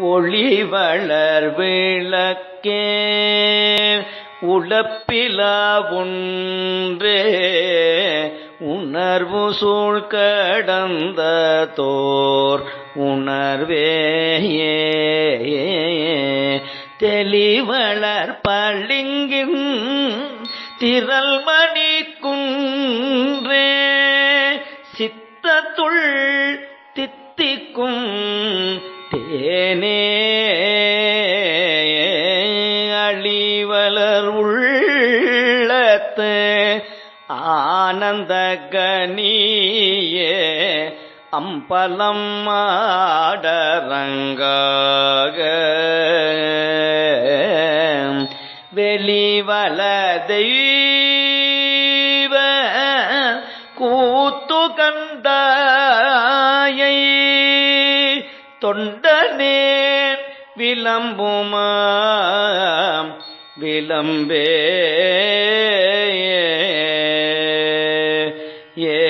ஒளி வளர் விளக்கே உழப்பிலா ஒன்றே. உணர்வு சூழ் கடந்த தோர் உணர்வேயே. தெளிவளர் பளிங்கின் திரள்மணி குன்றே சித்தத்துள் தித்திக்கும் தேனே அழிவலர் உள்ளத்து ஆனந்த கனியே அம்பலம் மாடரங்காக வெளிவல தெய்வ கூத்து கண்ட தொண்டனேன் விளம்புமாம் விளம்பே. ஏ